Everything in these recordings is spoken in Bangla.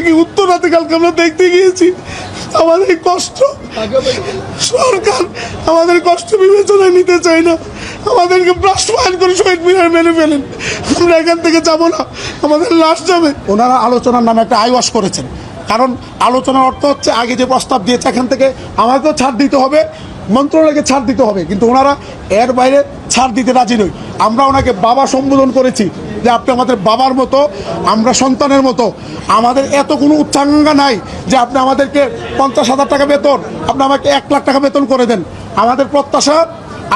থাকি উত্তরাতে কালকে আমরা দেখতে গিয়েছি। আমাদের কষ্ট। সরকার আমাদের কষ্ট বিবেচনায় নিতে চায় না। আমাদেরকে বাস্তবায়ন করে শহীদ মিনার মেনে ফেলেন। আমরা এখান থেকে যাব না। আমাদের লাশ যাবে। ওনারা আলোচনার নামে একটা আইওয়াস করেছেন। কারণ আলোচনার অর্থ হচ্ছে, আগে যে প্রস্তাব দিয়েছে এখান থেকে আমাকেও ছাড় দিতে হবে। মন্ত্রণালয়কে ছাড় দিতে হবে, কিন্তু ওনারা এর বাইরে ছাড় দিতে রাজি নই। আমরা ওনাকে বাবা সম্বোধন করেছি যে আপনি আমাদের বাবার মতো, আমরা সন্তানের মতো, আমাদের এত কোনো উচ্চাঙ্গা নাই যে আপনি আমাদেরকে পঞ্চাশ হাজার টাকা বেতন, আপনি আমাকে এক লাখ টাকা বেতন করে দেন। আমাদের প্রত্যাশা,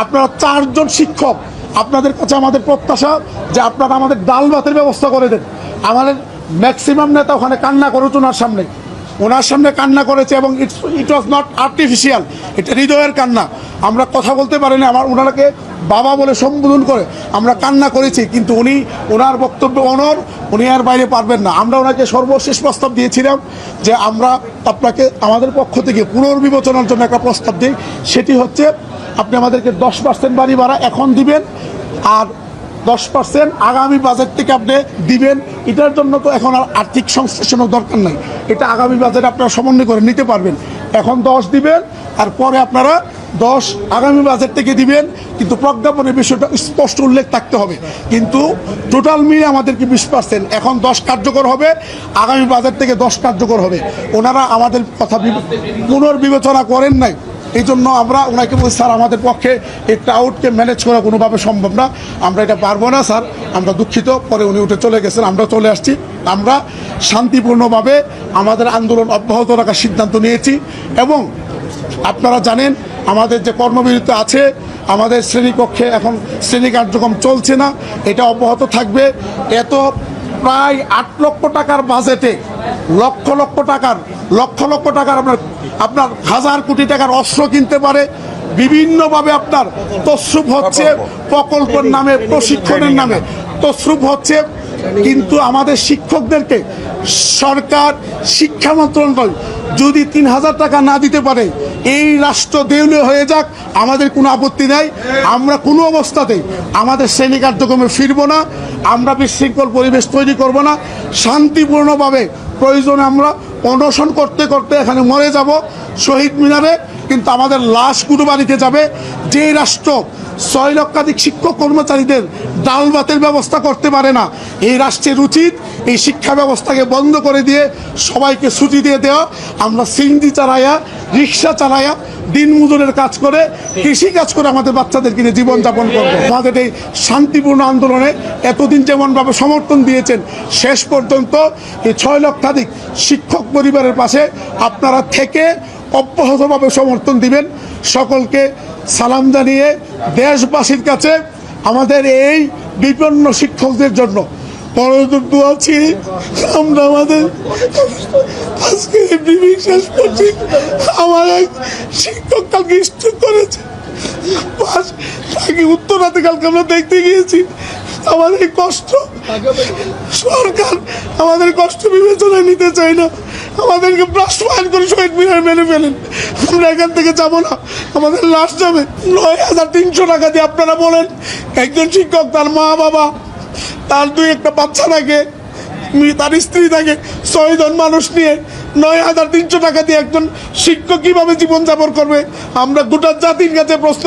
আপনারা চারজন শিক্ষক, আপনাদের কাছে আমাদের প্রত্যাশা যে আপনারা আমাদের ডাল ভাতের ব্যবস্থা করে দেন। আমাদের ম্যাক্সিমাম নেতা ওখানে কান্না ওনার সামনে। ওনার সামনে কান্না করেছে এবং it's it was not artificial এটা হৃদয়ের কান্না। আমরা কথা বলতে পারিনি, আমার ওনাকে বাবা বলে সম্বোধন করে আমরা কান্না করেছি, কিন্তু উনি, ওনার বক্তব্য অনর, উনি আর বাইরে পারবেন না। আমরা ওনাকে সর্বশেষ প্রস্তাব দিয়েছিলাম যে আমরা আপনাকে, আমাদের পক্ষ থেকে পুনর্বিবেচনার জন্য একটা প্রস্তাব দিই। সেটি হচ্ছে, আপনি আমাদেরকে দশ পার্সেন্ট বাড়ি ভাড়া এখন দিবেন, আর দশ পার্সেন্ট আগামী বাজেট থেকে আপনি দিবেন। এটার জন্য তো এখন আর আর্থিক সংশ্লেষণের দরকার নাই। এটা আগামী বাজেট আপনারা সমন্বয় করে নিতে পারবেন। এখন দশ দিবেন, আর পরে আপনারা দশ আগামী বাজেট থেকে দিবেন। কিন্তু প্রজ্ঞাপনের বিষয়টা স্পষ্ট উল্লেখ থাকতে হবে। কিন্তু টোটাল মিলে আমাদেরকে বিশ পার্সেন্ট এখন দশ কার্যকর হবে, আগামী বাজেট থেকে দশ কার্যকর হবে। ওনারা আমাদের কথা পুনর্বিবেচনা করেন নাই। এই জন্য আমরা ওনাকে বলছি, স্যার, আমাদের পক্ষে এই ক্রাউডকে ম্যানেজ করা কোনোভাবে সম্ভব না। আমরা এটা পারব না, স্যার। আমরা দুঃখিত। পরে উনি উঠে চলে গেছেন, আমরা চলে আসছি। আমরা শান্তিপূর্ণভাবে আমাদের আন্দোলন অব্যাহত রাখার সিদ্ধান্ত নিয়েছি এবং আপনারা জানেন, আমাদের যে কর্মবিরতি আছে, আমাদের শ্রেণীকক্ষে এখন শ্রেণি কার্যক্রম চলছে না। এটা অব্যাহত থাকবে। এত প্রায় আট লক্ষ টাকার বাজেটে লক্ষ লক্ষ টাকার লক্ষ লক্ষ টাকার আপনার আপনার হাজার কোটি টাকার অস্ত্র কিনতে পারে। বিভিন্নভাবে আপনার তসরুপ হচ্ছে প্রকল্পের নামে প্রশিক্ষণের নামে। তসরুপ হচ্ছে কিন্তু আমাদের শিক্ষকদেরকে সরকার শিক্ষা মন্ত্রণালয় যদি তিন হাজার টাকা না দিতে পারে, এই রাষ্ট্র দেউলে হয়ে যাক, আমাদের কোনো আপত্তি নাই। আমরা কোনো অবস্থাতেই আমাদের শ্রেণি কার্যক্রমে ফিরব না, আমরা বিশৃঙ্খল পরিবেশ তৈরি করব না। শান্তিপূর্ণভাবে প্রয়োজনে আমরা অনশন করতে করতে এখানে মরে যাব, শহীদ মিনারে। কিন্তু আমাদের লাশ বাড়িতে যাবে। যে রাষ্ট্র ছয় লক্ষাধিক শিক্ষক কর্মচারীদের ডাল ভাতের ব্যবস্থা করতে পারে না। এই রাষ্ট্রের উচিত এই শিক্ষা ব্যবস্থাকে বন্ধ করে দিয়ে সবাইকে ছুটি দিয়ে দেওয়া। আমরা সিন্দি চালাইয়া রিক্সা চালাইয়া দিন মজুরের কাজ করে, কৃষি কাজ করে আমাদের বাচ্চাদেরকে নিয়ে জীবনযাপন করব। আমাদের এই শান্তিপূর্ণ আন্দোলনে এতদিন যেমনভাবে সমর্থন দিয়েছেন, শেষ পর্যন্ত এই ছয় লক্ষাধিক শিক্ষক পরিবারের পাশে আপনারা থেকে অব্যাহতভাবে সমর্থন দিবেন। সকলকে সালাম জানিয়ে দেশবাসীর কাছে আমাদের এই বিপন্ন শিক্ষকদের জন্য আমরা আমাদের শিক্ষক করেছে। আমরা দেখতে গিয়েছি। আমাদের কষ্ট, সরকার আমাদের কষ্ট বিবেচনায় নিতে চায় না। আমাদেরকে বাস্তবায়ন করে শহীদ মিনার মেনে ফেলেন। আমরা এখান থেকে যাব না। আমাদের লাশ যাবে নয় হাজার তিনশো টাকা দিয়ে আপনারা বলেন, একজন শিক্ষক তার মা বাবা, তার দুই একটা বাচ্চা থাকে তার স্ত্রী থাকে, ছয়জন মানুষ নিয়ে নয় হাজার তিনশো টাকা দিয়ে একজন শিক্ষক কীভাবে জীবনযাপন করবে? আমরা গোটা জাতির কাছে প্রশ্ন